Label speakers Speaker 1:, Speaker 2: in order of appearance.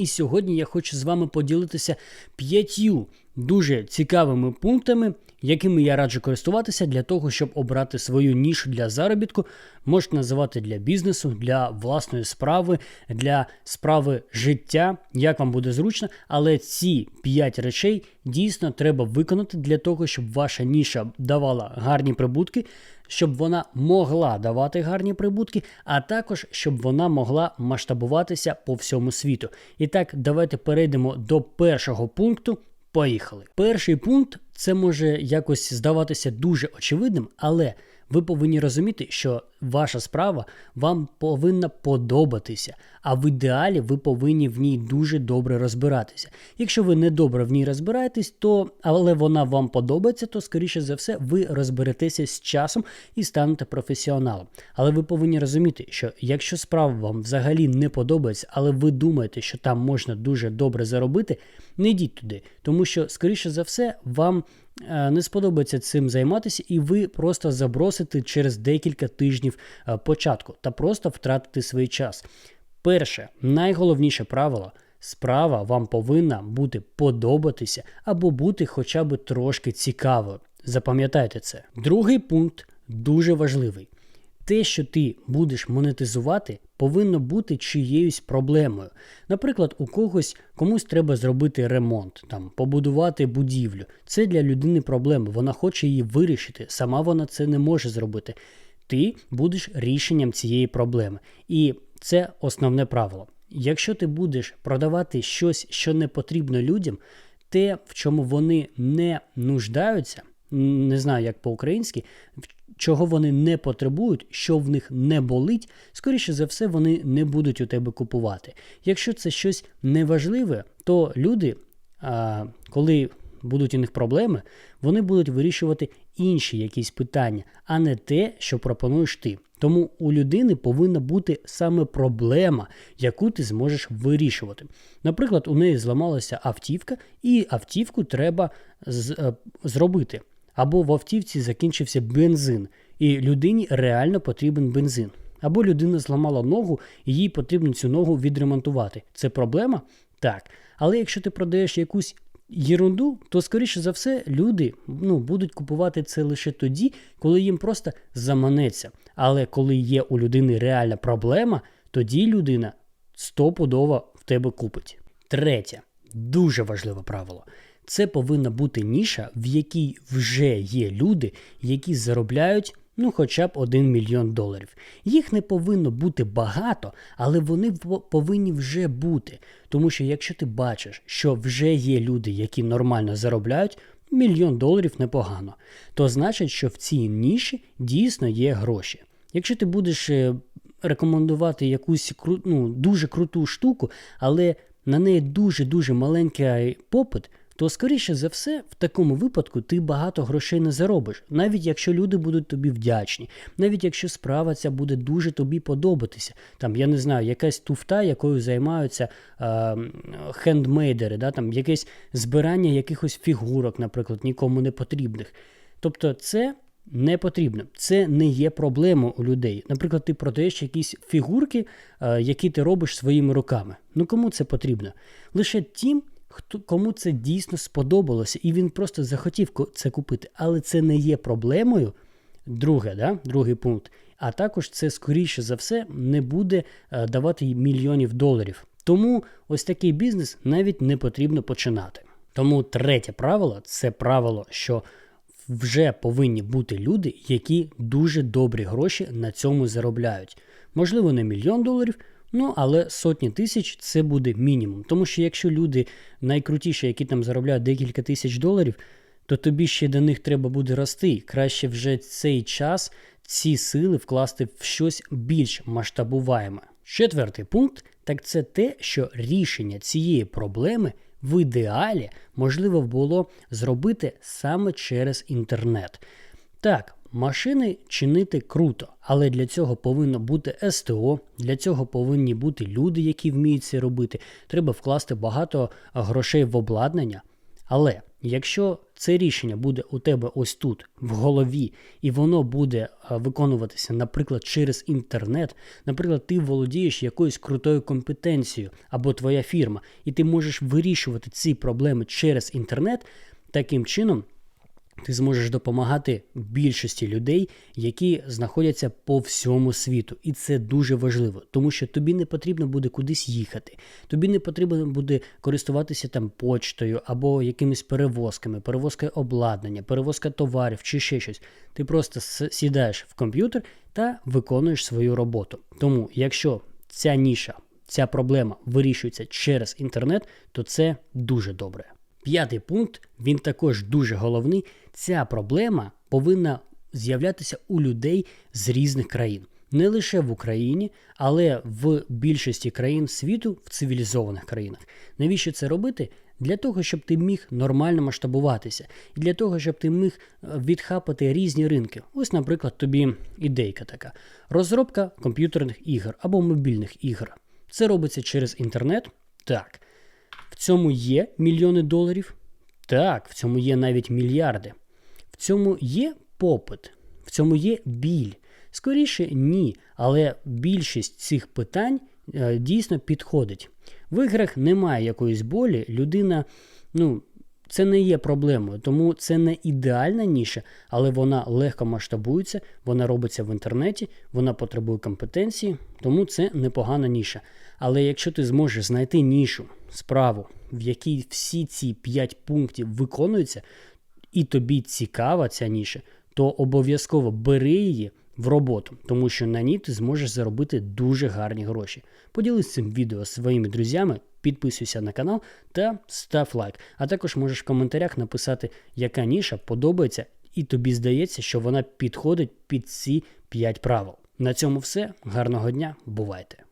Speaker 1: І сьогодні я хочу з вами поділитися п'ятью дуже цікавими пунктами, якими я раджу користуватися для того, щоб обрати свою нішу для заробітку. Можете називати для бізнесу, для власної справи, для справи життя, як вам буде зручно. Але ці п'ять речей дійсно треба виконати для того, щоб ваша ніша давала гарні прибутки. Щоб вона могла давати гарні прибутки, а також щоб вона могла масштабуватися по всьому світу. І так, давайте перейдемо до першого пункту. Поїхали. Перший пункт це може якось здаватися дуже очевидним, але ви повинні розуміти, що ваша справа вам повинна подобатися, а в ідеалі ви повинні в ній дуже добре розбиратися. Якщо ви не добре в ній розбираєтесь, то але вона вам подобається, то скоріше за все ви розберетеся з часом і станете професіоналом. Але ви повинні розуміти, що якщо справа вам взагалі не подобається, але ви думаєте, що там можна дуже добре заробити, не йдіть туди, тому що скоріше за все вам. е, Не сподобається цим займатися, і ви просто забросите через декілька тижнів е, початку та просто втратите свій час. Перше, найголовніше правило. Справа вам повинна бути подобатися або бути хоча б трошки цікавою. Запам'ятайте це. Другий пункт дуже важливий. Те, що ти будеш монетизувати, повинно бути чиєюсь проблемою. Наприклад, у когось комусь треба зробити ремонт, там побудувати будівлю. Це для людини проблема. Вона хоче її вирішити. Сама вона це не може зробити. Ти будеш рішенням цієї проблеми. І це основне правило. Якщо ти будеш продавати щось, що не потрібно людям, те, в чому вони не нуждаються, не знаю як по-українськи, чого вони не потребують, що в них не болить, скоріше за все, вони не будуть у тебе купувати. Якщо це щось неважливе, то люди, а, коли будуть у них проблеми, вони будуть вирішувати інші якісь питання, а не те, що пропонуєш ти. Тому у людини повинна бути саме проблема, яку ти зможеш вирішувати. Наприклад, у неї зламалася автівка, і автівку треба е, зробити. Або в автівці закінчився бензин, і людині реально потрібен бензин. Або людина зламала ногу, і їй потрібно цю ногу відремонтувати. Це проблема? Так. Але якщо ти продаєш якусь єрунду, то скоріше за все люди ну, будуть купувати це лише тоді, коли їм просто заманеться. Але коли є у людини реальна проблема, тоді людина стопудово в тебе купить. Третє, дуже важливе правило. Це повинна бути ніша, в якій вже є люди, які заробляють ну хоча б 1 мільйон доларів. Їх не повинно бути багато, але вони повинні вже бути. Тому що якщо ти бачиш, що вже є люди, які нормально заробляють, мільйон доларів непогано, то значить, що в цій ніші дійсно є гроші. Якщо ти будеш е, рекомендувати якусь ну, дуже круту штуку, але на неї дуже-дуже маленький попит, то скоріше за все, в такому випадку ти багато грошей не заробиш, навіть якщо люди будуть тобі вдячні, навіть якщо справа ця буде дуже тобі подобатися. Там, я не знаю, якась туфта, якою займаються е, хендмейдери, да, там, якесь збирання якихось фігурок, наприклад, нікому не потрібних. Тобто, це не потрібно. Це не є проблемою у людей. Наприклад, ти продаєш якісь фігурки, які ти робиш своїми руками. Ну кому це потрібно? Лише тим, хто кому це дійсно сподобалося, і він просто захотів це купити. Але це не є проблемою. Друге, да? другий пункт. А також це скоріше за все не буде е, давати їй мільйонів доларів. Тому ось такий бізнес навіть не потрібно починати. Тому третє правило це правило, що вже повинні бути люди, які дуже добрі гроші на цьому заробляють. Можливо, не мільйон доларів, ну але сотні тисяч це буде мінімум. Тому що якщо люди найкрутіші, які там заробляють декілька тисяч доларів, то тобі ще до них треба буде рости. Краще вже цей час, ці сили вкласти в щось більш масштабуваєме. Четвертий пункт так це те, що рішення цієї проблеми в ідеалі можливо було зробити саме через інтернет. Так, машини чинити круто, але для цього повинно бути СТО, для цього повинні бути люди, які вміють це робити. Треба вкласти багато грошей в обладнання. Але якщо це рішення буде у тебе ось тут, в голові, і воно буде виконуватися, наприклад, через інтернет, наприклад, ти володієш якоюсь крутою компетенцією або твоя фірма, і ти можеш вирішувати ці проблеми через інтернет, таким чином ти зможеш допомагати більшості людей, які знаходяться по всьому світу. І це дуже важливо, тому що тобі не потрібно буде кудись їхати, тобі не потрібно буде користуватися там почтою або якимись перевозками, перевозка обладнання, перевозка товарів чи ще щось. Ти просто сідаєш в комп'ютер та виконуєш свою роботу. Тому, якщо ця ніша, ця проблема вирішується через інтернет, то це дуже добре. П'ятий пункт, він також дуже головний. Ця проблема повинна з'являтися у людей з різних країн. Не лише в Україні, але в більшості країн світу, в цивілізованих країнах. Навіщо це робити? Для того, щоб ти міг нормально масштабуватися, і для того, щоб ти міг е, відхапати різні ринки. Ось, наприклад, тобі ідейка така: розробка комп'ютерних ігор або мобільних ігор. Це робиться через інтернет. Так. Цьому є мільйони доларів? Так, в цьому є навіть мільярди. В цьому є попит, в цьому є біль. Скоріше ні, але більшість цих питань е, дійсно підходить. В іграх немає якоїсь болі, людина, ну, це не є проблемою, тому це не ідеальна ніша, але вона легко масштабується, вона робиться в інтернеті, вона потребує компетенції, тому це непогана ніша. Але якщо ти зможеш знайти нішу, справу, в якій всі ці 5 пунктів виконуються, і тобі цікава ця ніша, то обов'язково бери її в роботу, тому що на ній ти зможеш заробити дуже гарні гроші. Поділись цим відео зі своїми друзями, підписуйся на канал та став лайк. А також можеш в коментарях написати, яка ніша подобається, і тобі здається, що вона підходить під ці 5 правил. На цьому все. Гарного дня, бувайте!